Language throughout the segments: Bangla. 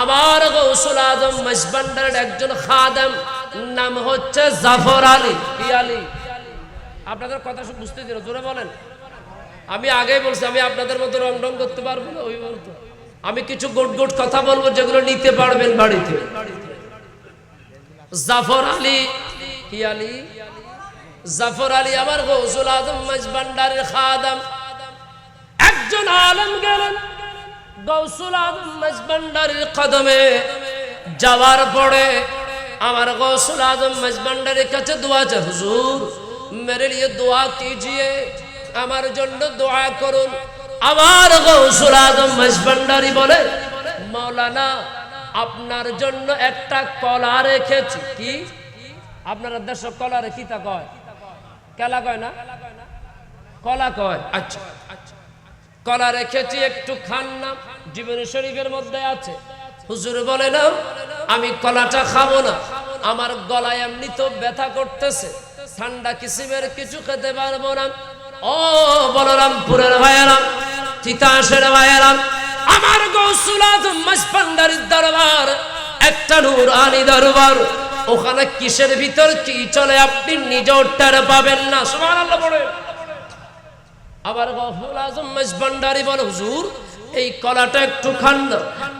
আমার গৌসুল আজম মসবান্ডারের একজন খাদেম নাম হচ্ছে জাফর আলী। কি আলী? আপনাদের কথা বুঝতে দিল, জোরে বলেন। আমি আগেই বলছি, আমি আপনাদের মতো রং রং করতে পারব না, ওই বলতো আমি কিছু গোট গোট কথা বলব যেগুলো নিতে পারবেন বাড়িতে। জাফর আলী, কি আলী? জাফর আলী আমার গৌসুল আজম মজবান্ডারের খাদাম। একজন আলম গেলেন। গৌসুল আজম মজবান্ডারের কদমে যাওয়ার পরে আমার গৌসুল আজম মজবান্ডারের কাছে দোয়া চাই, হুজুর, মেরে লিয়ে দোয়া কিজিয়ে আমার জন্য দোয়া করুন। আমার গৌসুল আজম মজবান্ডারি বলে, মাওলানা, আপনার জন্য একটা কলা রেখেছি। কি? আপনার দেশ কলা রেখি তা কয়? কেলা কয় না? কলা কয়। আচ্ছা আচ্ছা। কলা রেখেছি একটু খান না জীবনী শরীফের মধ্যে আছে। হুজুর বলে না আমি কলাটা খাব না, আমার গলায় এমনি তো ব্যথা করতেছে, ঠান্ডা কিসিমের কিছু খেতে পারব না। ও বলরামপুরের ভাইয়ারাম তিতাসের ভাইয়ারাম আমার গৌসুল আজম দরবার, একটা নুরানি দরবার, ওখানে কিসের ভিতর কি চলে আপনি নিজেও টের পাবেন না। সুবহানাল্লাহ বলেন। আবার গফুল আজম মেজবান্ডারি বলে, হুজুর, এই কলাটা একটু খান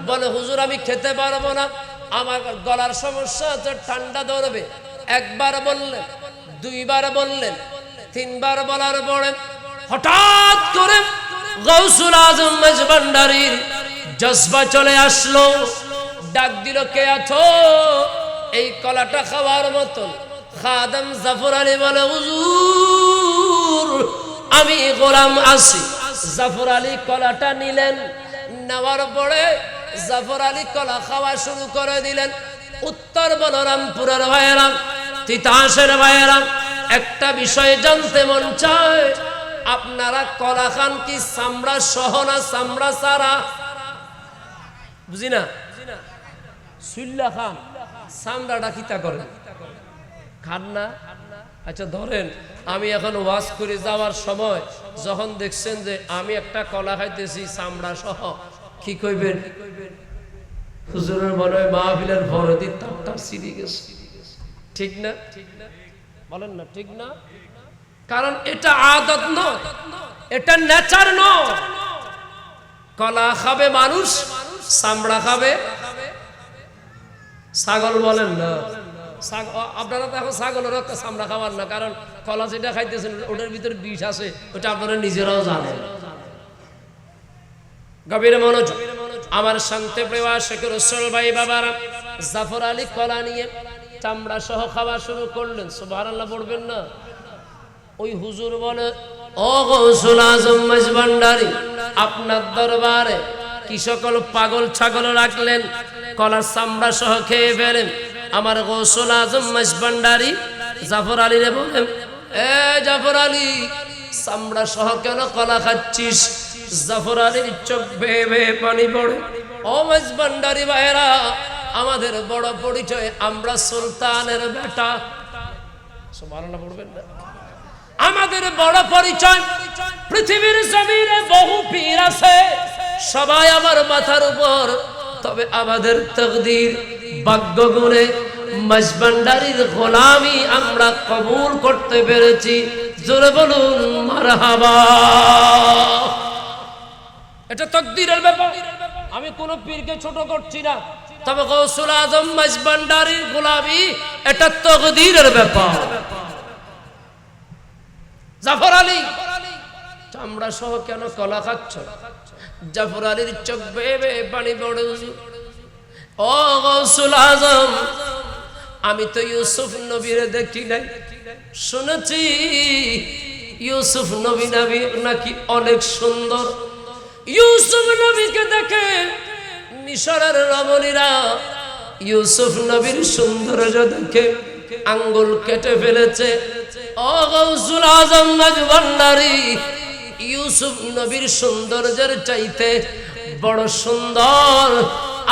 বলে, হুজুর, আমি খেতে পারব না। আমার গলার সমস্যা আছে ঠান্ডা ধরবে। একবার বললেন, দুইবার বললেন, তিনবার বলার পরে হঠাৎ করে গৌসুল আজম মেজবান্ডারির জজবা চলে আসলো। ডাক দিল, কে আছো? এই কলাটা খাওয়ার মতন খাদম জাফর আলী বলে, হুজুর আমি গোলাম আছি জাফর আলী কলাটা নিলেন, নেওয়ার পরে জাফর আলী কলা খাওয়া শুরু করে দিলেন। উত্তর বলরামপুরের ভাইয়েরাম তিতাসের ভাইয়েরাম একটা বিষয় জানতে মন চায়, আপনারা কলা খান কি চামড়া সহ না চামড়া সারা? বুঝি না? সুল্লা খান, চামড়াটা কিতা করেন? খান না? আচ্ছা ধরেন আমি এখন ওয়াজ করে যাওয়ার সময় যখন দেখছেন যে আমি একটা কলা খাইতেছি, চামড়া সহ, কি কইবেন? হুজুরের মনে হয় মাহফিলের তার তার সিঁড়ি গেছে। ঠিক না? বলেন না, ঠিক না? কারণ এটা আদত নয়, এটা নেচার নয়। কলা খাবে মানুষ, চামড়া খাবে। ছাগল বলেন না। আপনারা তো এখন ছাগলের চামড়া খাবার না, কারণ কলা যেটা খাইতেছেন, ওটার ভিতরে বিষ আছে, ওটা আপনারা নিজেরাও জানেন। গভীর মনোযোগ আমার শান্তি প্রেওয়া শেখর উসল ভাই বাবারা, জাফর আলী কলা নিয়ে চামড়া সহ খাওয়া শুরু করলেন। সুবাহ পড়বেন না? ওই হুজুর বলে, ও গৌসুল আজম ভান্ডারি, আপনার দরবারে কি সকল পাগল ছাগল রাখলেন, কলার চামড়া সহ খেয়ে ফেলেন? আমার গৌসুল আজম ভান্ডারি, জাফর আলী রে বলেন এ জাফর আলী, চামড়া সহ কেন কলা খাচ্ছিস? জাফর আলীর চোখ বেয়ে বেয়ে পানি পড়ে। ও ভান্ডারি ভাইরা আমাদের বড় পরিচয়, আমরা সুলতানের বেটা। সুবহানাল্লাহ, পড়বেন না। আমাদের বড় পরিচয়, পৃথিবীর জমিনে বহু পীর আছে। সবাই আমার মাথার উপর তবে আমাদের তকদির ভাগ্য গুণে মজবান্ডারির গোলামি আমরা কবুল করতে পেরেছি। জোরে বলুন, মারহাবা। এটা তকদিরের ব্যাপার। আমি কোন পীরকে ছোট করছি না। তবে গৌসুল আজম মজবান্ডারির গোলামি এটা তকদিরের ব্যাপার। জাফর আলী চামড়া সহ কেন কলা খাচ্ছ? জাফর আলীর চোখ বেয়ে পানি পড়ে। ও গৌসুল আজম, আমি তো ইউসুফ নবীর দেখি নাই। শুনেছি ইউসুফ নবী নবী নাকি অনেক সুন্দর। ইউসুফ নবীকে দেখে মিশরের রমণীরা ইউসুফ নবীর সৌন্দর্য দেখে আঙ্গুল কেটে ফেলেছে। ও গৌসুল আজম ভান্ডারি ইউসুফ নবীর সৌন্দর্যের চাইতে বড় সুন্দর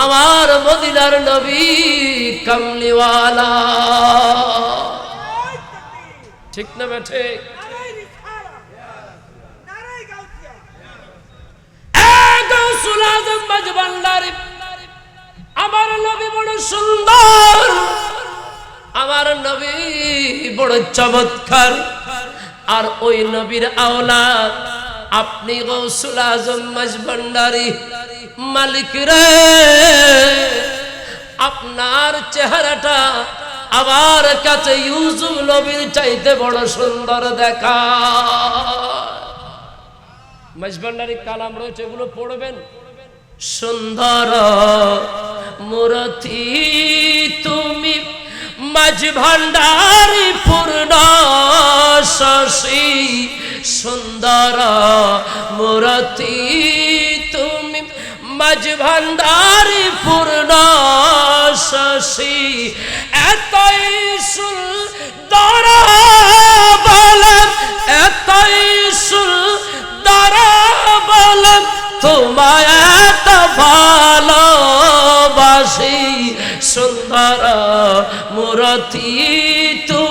আমার মদিনার নবী কামলিওয়ালা। ঠিক না বেঠে? আমার নবী বড় সুন্দর, আমার নবী বড় চমৎকার, আর ওই নবীর আওলাদ আপনি গৌসুল আজম মাঝভান্ডারি মালিক রে। আপনার চেহারাটা আমার কাছে ইউসুফ নবীর চাইতে বড় সুন্দর দেখা। মাঝভান্ডারি কালাম রয়েছে, এগুলো পড়বেন। সুন্দর মূরতি তুমি মাঝ ভান্ডারি পূর্ণ শশী। সুন্দর মূরতি তুমি মাঝ পূর্ণ শশী এতই সুন্দর বলেন এতই সুন্দর বলেন তোমায় এত ভালোবাসি। সুন্দর মূরতি তুমি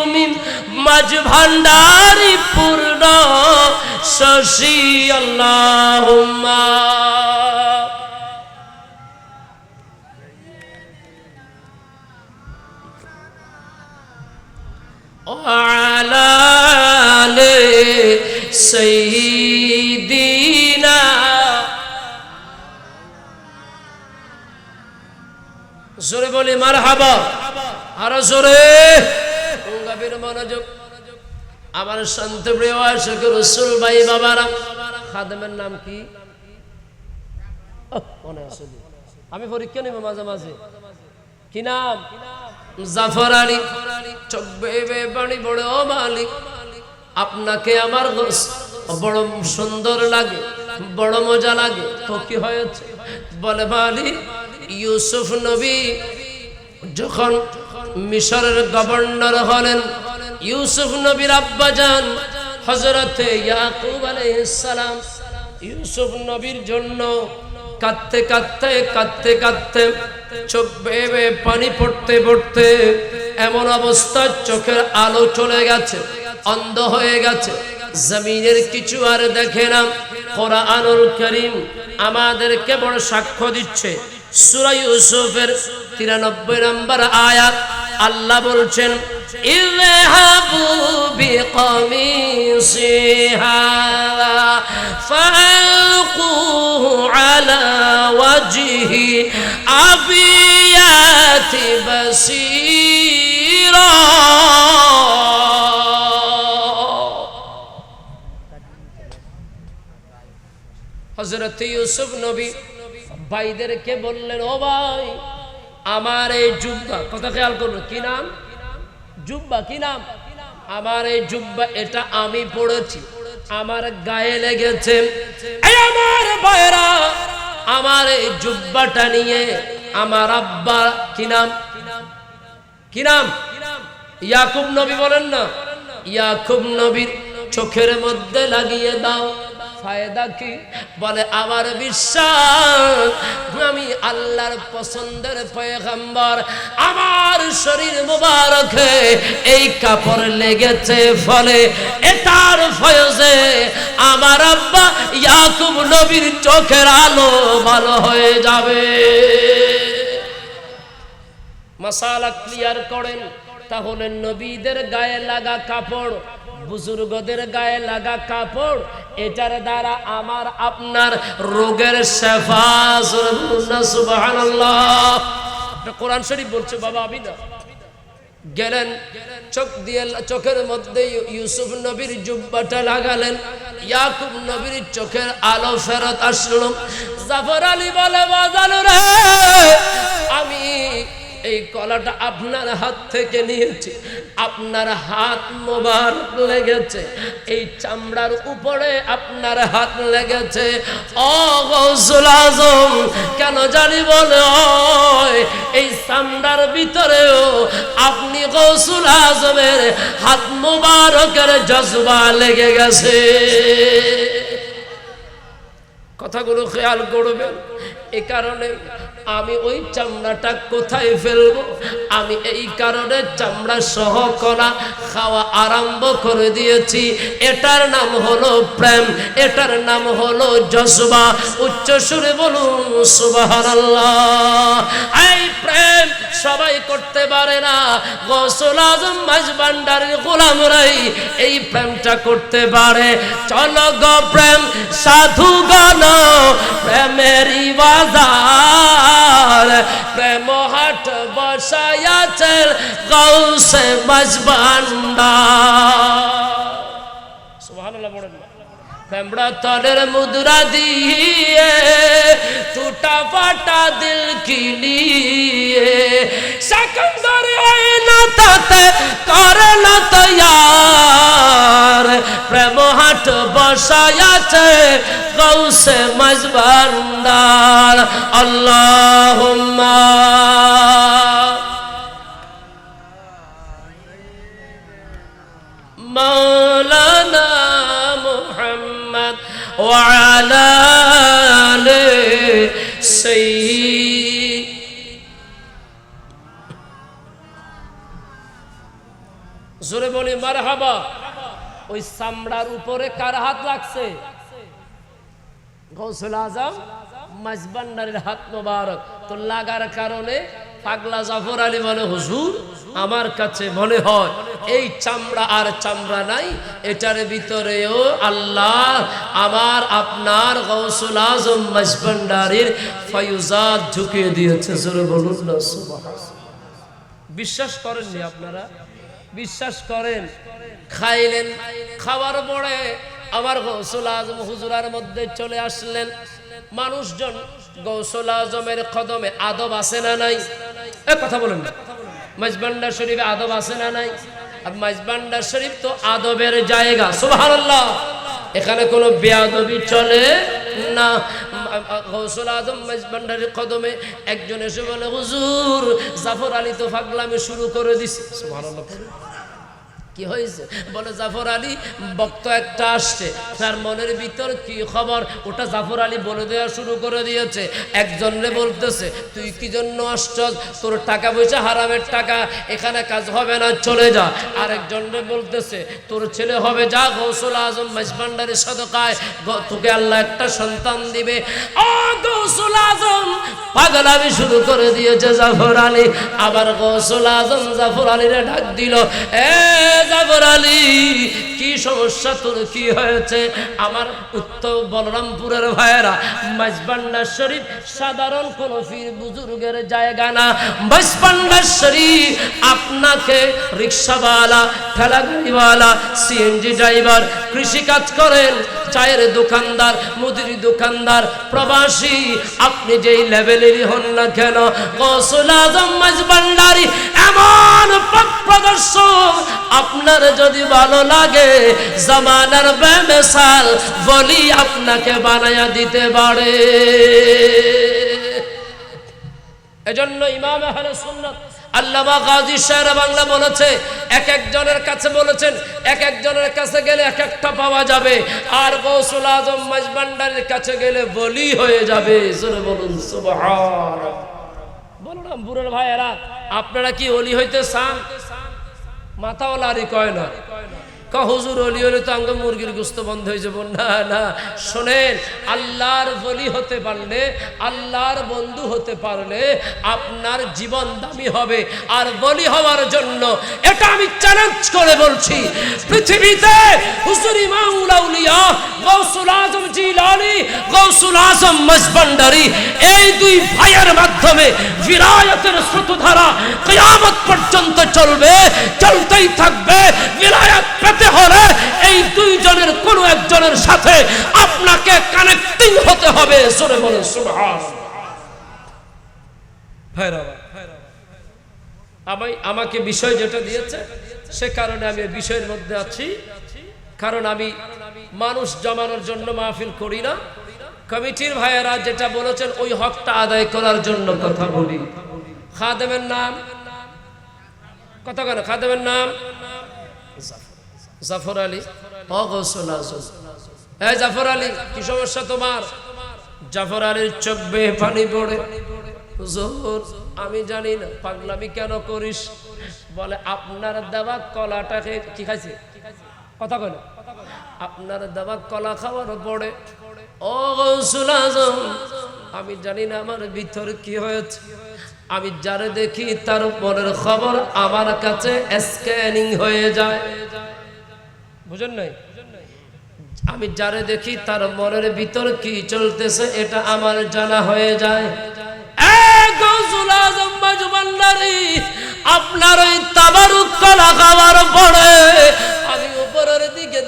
মাঝ ভান্ডারি পূর্ণ শশী আল্লাহ وعلى آل سيدنا জোরে বলি মার হাবা আরো জোরে গভীর মনোযোগ আমার শান্ত প্রিয় আশক রসুল ভাই বাবারা, খাদেমের নাম কি? মনে আমি পরীক্ষা নিব মাঝে মাঝে। কি নাম? জাফর আলী। চোখ বেয়ে বাড়ি আপনাকে আমার বড় সুন্দর লাগে, বড় মজা লাগে। তো কি হয়েছে? বলে, মালিক, ইউসুফ নবী যখন মিশরের গভর্নর হলেন ইউসুফ নবীর আব্বাজান হজরতে ইয়াকুব সালাম। ইউসুফ নবীর জন্য কাঁদতে কাঁদতে কাঁদতে কাঁদতে চোখ বেয়ে পানি পড়তে পড়তে এমন অবস্থা চোখের আলো চলে গেছে, অন্ধ হয়ে গেছে। জমিনের কিছু আর দেখে না। কোরআনুল করিম আমাদেরকে বড় সাক্ষ্য দিচ্ছে। সূরা ইউসুফের 93 নম্বর আয়াত, আল্লাহ বলছেন ইযহাবু বিকামিসি হাযা ফালকুহু আলা ওয়াজহি আবিয়াতি বাসীরা হজরত ইউসুফ নবী ভাইদেরকে বললেন, ও ভাই, আমার এই জুব্বা, কথা খেয়াল করল কি নাম? জুব্বা কি নাম? আমার এই জুব্বা, এটা আমি পড়েছি। আমার গায়ে লেগেছে। আমার ভাইরা আমার এই জুব্বাটা নিয়ে আমার আব্বা কি নাম? কি নাম? ইয়াকুব নবী বলেন না? ইয়াকুব নবীর চোখের মধ্যে লাগিয়ে দাও। ফায়দা কি? বলে, আমার বিশ্বাস, আমি আল্লাহর পছন্দের পয়গম্বর। আমার শরীর মুবারকে এই কাপড় লেগেছে ফলে এটার ফয়জে আমার আব্বা ইয়াকুব নবীর চোখের আলো ভালো হয়ে যাবে। মশালা ক্লিয়ার করেন, তাহলে নবীদের গায়ে লাগা কাপড়, বুজুর্গদের গায়ে লাগা কাপড় এটার দ্বারা আমার আপনার রোগের কোরআন শরীফ বলছে, বাবা, আমি না। গেলেন, চোখ দিয়ে, চোখের মধ্যে ইউসুফ নবীর জুব্বাটা লাগালেন। ইয়াকুব নবীর চোখের আলো ফেরত আসলো। জাফর আলী বলে, বাজানো রে, আমি এই কলাটা আপনার হাত থেকে নিয়েছি। আপনার হাত মোবার লেগেছে। এই চামড়ার উপরে আপনার হাত লেগেছে। ও গৌসুল আজম, কেন জানি বলে এই চামড়ার ভিতরেও আপনি গৌসুল আজমের হাত মোবারকের জজবা লেগে গেছে। কথাগুলো খেয়াল করবেন। এ কারণে আমি ওই চামড়াটা কোথায় ফেলব? আমি এই কারণে চামড়া সহ করা খাওয়া আরম্ভ করে দিয়েছি। এটার নাম হলো প্রেম, এটার নাম হলো জজবা। উচ্চ সুরে বলুন এই করতে পারে না। গৌসুল আজম, মাঝ ভান্ডারের গোলামরাই এই প্রেমটা করতে পারে। চলো গো প্রেম, সাধু গণ প্রেমেরই বাজার প্রেম হাট বসায়াছে গৌসে ভান্ডার সুবহানাল্লাহ পড়েন না পেমড়া তলের মুদ্রা দিয়ে টুটা ফাটা দিল কি নিয়ে সেকেন্ডার না তাতে করে না তৈয়ার প্রেম হাট বসায়াছে গৌসে মজবান্দার আল্লাহুম্মা مولانا محمد وعلى آله سيد জোরে বলি মারহাবা ওই চামড়ার উপরে কার হাত লাগছে গৌসুল আজম মাঝবান্ডারের হাত মোবারক। তো লাগার কারণে পাগলা জাফর আলী বলে, হুজুর, আমার কাছে মনে হয় এই চামড়া আর চামড়া নাই, এটার ভিতরেও আল্লাহ আমার আপনার গৌসুল আজম মাঝবান্ডারের ফয়ুজাত ঢুকিয়ে দিয়েছে। জোরে বলুন বিশ্বাস করেননি আপনারা? বিশ্বাস করেন? খাইলেন, খাওয়ার পরে আমার গৌসুল আজম হুজুরার মধ্যে চলে আসলেন। মানুষজন গৌসুল আজমের কদমে আদব আছে না নাই? এ কথা বলেন মাইজবান্ডার শরীফে আদব আছে না নাই? আর মাইজবান্ডার শরীফ তো আদবের জায়গা, সুবহানাল্লাহ। এখানে কোনো বেয়াদবি চলে না। গৌসুল আজম মাইজবান্ডারের কদমে একজন এসে বলে, হুজুর, জাফর আলী তো ফাগলামি শুরু করে দিছে। সুবহানাল্লাহ। কি হয়েছে? বলে, জাফর আলী বক্ত একটা আসছে। তার মনের ভিতর কি খবর? ওটা জাফর আলী বলে দেওয়া শুরু করে দিয়েছে। একজনে বলতেছে, তুই কি জন্য আসছস? তোর টাকা পয়সা হারামের টাকা। এখানে কাজ হবে না, চলে যা। আরেকজনে বলতেছে, তোর ছেলে হবে যা গৌসুল আজম মাইজবান্ডারের সদকায়। তোকে আল্লাহ একটা সন্তান দিবে। ও গৌসুল আজম! পাগলামি শুরু করে দিয়েছে জাফর আলী। আবার গৌসুল আজম জাফর আলীরে ডাক দিল, এ জাফর আলী সমস্যা তোর কি হয়েছে? আমার উত্তর বলরামপুরের ভাইয়েরা মাঝবান্ডার শরীফ সাধারণ কোন ফির বুজুর্গের জায়গা না। মাঝবান্ডার শরীফ আপনাকে রিক্সাওয়ালা ঠেলা গাড়িওয়ালা সিএনজি ড্রাইভার কৃষি কাজ করেন, চায়ের দোকানদার, মুদির দোকানদার, প্রবাসী। আপনি যেই লেভেলেরই হন না কেন, গৌসুল আজম মাঝবান্ডারি এমন প্রদর্শক আপনার যদি ভালো লাগে জামানার বেমেসাল বলি আপনাকে বানায়া দিতে পারে। এজন্য ইমাম আহলে সুন্নাত, আল্লামা গাজী শের বাংলা বলেছে, এক একজনের কাছে বলেছেন, এক একজনের কাছে গেলে এক একটা পাওয়া যাবে, আর গৌসুল আজম মাইজবান্ডারের কাছে গেলে বলি হয়ে যাবে। বলুন ভাইয়েরা, আপনারা কি অলি হইতে চান? মাথাওয়ালারই কয় না। হুজুর, অলি হলে তো আঙ্গ মুরগির গুস্ত বন্ধ হয়ে যাব। না না, শোনেন, আল্লাহর বলি হতে পারলে, আল্লাহর বন্ধু হতে পারলে আপনার জীবন দামি হবে। আর বলি হওয়ার জন্য এটা আমি চ্যালেঞ্জ করে বলছি, পৃথিবীতে হুজুর ইমামুল আউলিয়া, গৌসুল আজম জিলানি, গৌসুল আজম মজবন্ডারি এই দুই ভাইয়ের মাধ্যমে বিরায়তের স্রোতধারা কিয়ামত পর্যন্ত চলবে, চলতেই থাকবে। বিরায়ত পেতে হলে এই দুইজনের কোনো একজনের সাথে আপনাকে কানেক্টিং হতে হবে। জোরে বলে সুবহান আমি আমাকে বিষয় যেটা দিয়েছে, সে কারণে আমি বিষয়ের মধ্যে আছি। কারণ আমি মানুষ জমানোর জন্য মাহফিল করি না। কমিটির ভাইয়েরা যেটা বলেছেন, ওই হকটা আদায় করার জন্য কথা বলি। খাদেমের নাম? কথা কেন? খাদেমের নাম? জাফর আলী। হ্যাঁ জাফর আলী, কি সমস্যা তোমার? জাফর আলীর চোখ বেয়ে পানি পড়ে। হুজুর, আমি জানি না, পাগলামি কেন করিস? বলে, আপনার দেওয়া কলাটাকে কি খাইছে? কথা কয় না আপনার দেওয়া কলা খাওয়ার পরে ও গৌসুল আজম, আমি জানি না আমার ভিতর কি হয়েছে। আমি যারে দেখি তার মনের খবর আমার কাছে স্ক্যানিং হয়ে যায়। বুঝেন নাই? আমি যারে দেখি তার মনের ভিতর কি চলতেছে এটা আমার জানা হয়ে যায়। আপনার ওই তাবারুক কলা খাওয়ার পরে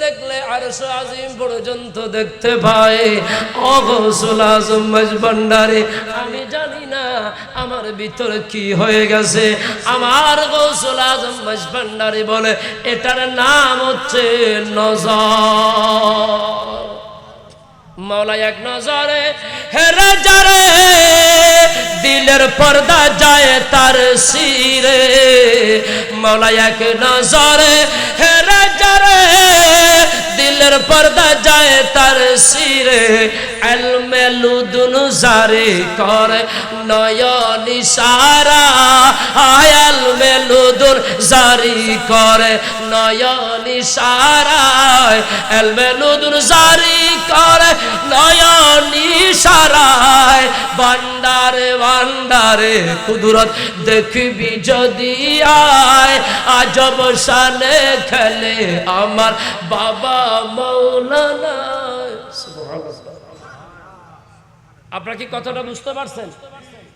দেখলে আর আজিম পর্যন্ত দেখতে পাই ও গৌসুল আজম মাজবান্ডারি আমি জানি না আমার ভিতরে কি হয়ে গেছে। আমার গৌসুল আজম মাজবান্ডারি বলে, এটার নাম হচ্ছে নজর। মৌলা এক নজরে হেরে যারে দিলের পর্দা যায় তার শিরে। মৌলা এক নজরে হেরে পর্দা যায় তার শিরে এলমেলুদুন জারি করে নয়ন ইশারা। আয়াল মেলুদুন জারি করে নয়ন ইশারায় এলমেলুদুন জারি করে নয়ন ইশারায় ভান্ডারে ভান্ডারে কুদরত দেখবি যদি আয়। আজব শানে খেলে আমার বাবা মৌলানা সুবহানাল্লাহ আপনারা কি কথাটা বুঝতে পারছেন?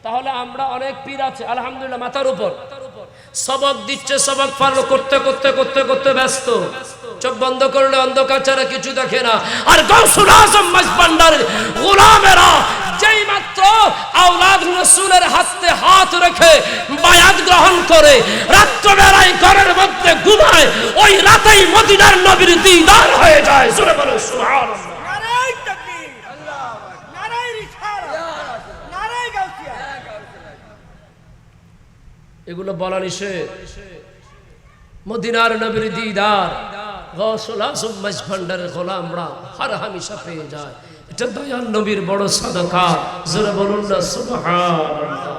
তাহলে আমরা অনেক পীর আছে, আলহামদুলিল্লাহ, মাথার উপর। সবক দিচ্ছে, সবক ফলো করতে করতে করতে করতে ব্যস্ত। চোখ বন্ধ করলে অন্ধকার ছাড়া কিছু দেখে না। আর গৌসুল আজম মাসবান্ডার গোলামেরা যেই মাত্র আওলাদ রসুলের হাতে হাত রেখে বায়াত গ্রহণ করে রাত্রবেলায় ঘরের মধ্যে ঘুমায় ওই রাতেই মদিনার নবীর দিদার হয়ে যায়। সুরে বলো সুবহানাল্লাহ। এগুলো বলা নিষেধ। মদিনার নবীর দিদার আজম ভান্ডারের গোলামরা হার হামেশা পেয়ে যায়। এটা দয়াল নবীর বড় সাদকা। জোরে বলুন না, সুবহানাল্লাহ।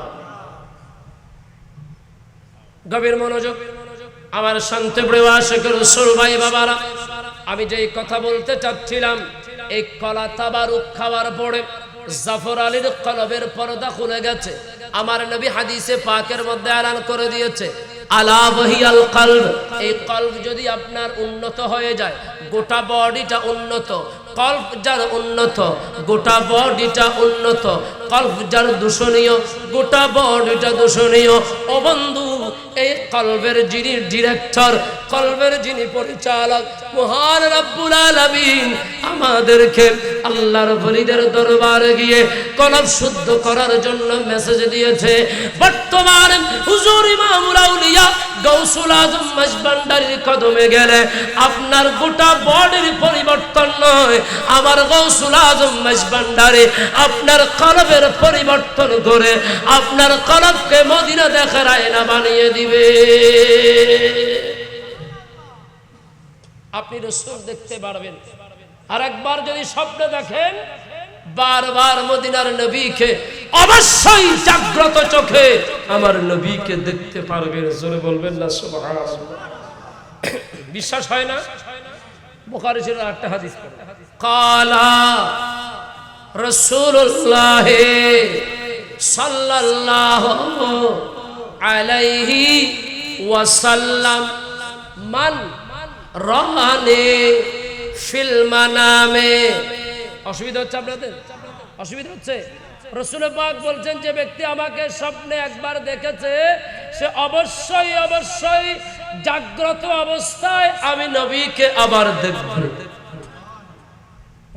গভীর মনোযোগ, আমার শান্তি ভাই বাবারা, আমি যেই কথা বলতে চাচ্ছিলাম, এই কলা তাবারুক খাওয়ার পরে জাফর আলীর কলবের পর্দা খুলে গেছে। আমার নবী হাদিসে পাকের মধ্যে আলান করে দিয়েছে। আলা কলব। এই কলব যদি আপনার উন্নত হয়ে যায়, গোটা বডিটা উন্নত কল্প যার উন্নত, গোটা বডিটা উন্নত কল্প যার দূষণীয়, গোটা বডিটা দূষণীয়, ও বন্ধু এই কলবের যিনি ডিরেক্টর কলবের যিনি পরিচালক, মহান রব্বুল আলামিন আমাদেরকে আল্লাহর বলিদের দরবারে গিয়ে কলব শুদ্ধ করার জন্য মেসেজ দিয়েছে। বর্তমান হুজুর ইমামুল আউলিয়া গৌসুল আজম মাসবান্ডারির কদমে গেলে আপনার গোটা বডির পরিবর্তন নয়। আমার গৌসুল আজম মাসবান্ডারি আপনার কলবের পরিবর্তন করে আপনার কলবকে মদিনা দেখার আয়না বানিয়ে দিবে। আপনি রসুল দেখতে পারবেন। আর একবার যদি স্বপ্ন দেখেন, বারবার মদিনার নবীকে অবশ্যই জাগ্রত চোখে আমার নবীকে দেখতে পারবেন। জোরে বলবেন না বিশ্বাস হয় না? বুখারী ছিল একটা হাদিস কালা রাসূলুল্লাহ সাল্লাল্লাহু আলাইহি ওয়াসাল্লাম, মান রহানে ফিল মানামে। অসুবিধা হচ্ছে আপনাদের? অসুবিধা হচ্ছে? রসুল পাক বলছেন, যে ব্যক্তি আমাকে স্বপ্নে একবার দেখেছে, সে অবশ্যই অবশ্যই জাগ্রত অবস্থায় আমি নবীকে আবার দেখব।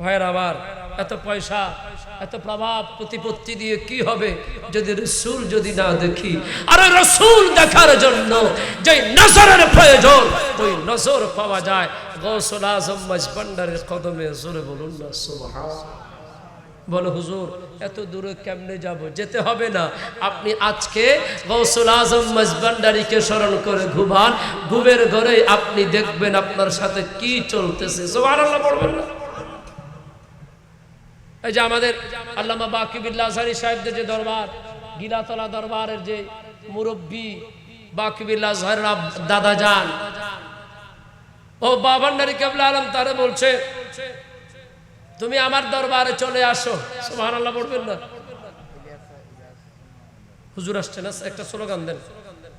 ভাইয়ের আবার এত পয়সা। এত প্রভাব প্রতিপত্তি দিয়ে কি হবে যদি রসুল যদি না দেখি? আরে রসুল দেখার জন্য যে নজরের প্রয়োজন, ওই নজর পাওয়া যায়। গৌসল আজম মজবন্ডারের কদমে জোরে বলুন না, সুবহান। বলো, হুজুর, এত দূরে কেমনে যাব? যেতে হবে না। আপনি আজকে গৌসুল আজম মজবান্ডারিকে স্মরণ করে ঘুমান। ঘুমের ঘরে আপনি দেখবেন আপনার সাথে কি চলতেছে। সুবহানাল্লাহ বলবেন না। এই যে আমাদের আল্লামা বাকিবিল্লাহারি সাহেবদের যে দরবার, গিলাতলা দরবারের যে মুরব্বী বাকিবিল্লাহার দাদা যান। ও বাবান্ডারি কেবলা আলম তারে বলছে, তুমি আমার দরবারে চলে আসো। সুহান আল্লাহ হুজুর আসছে না? একটা স্লোগান স্লোগান দেন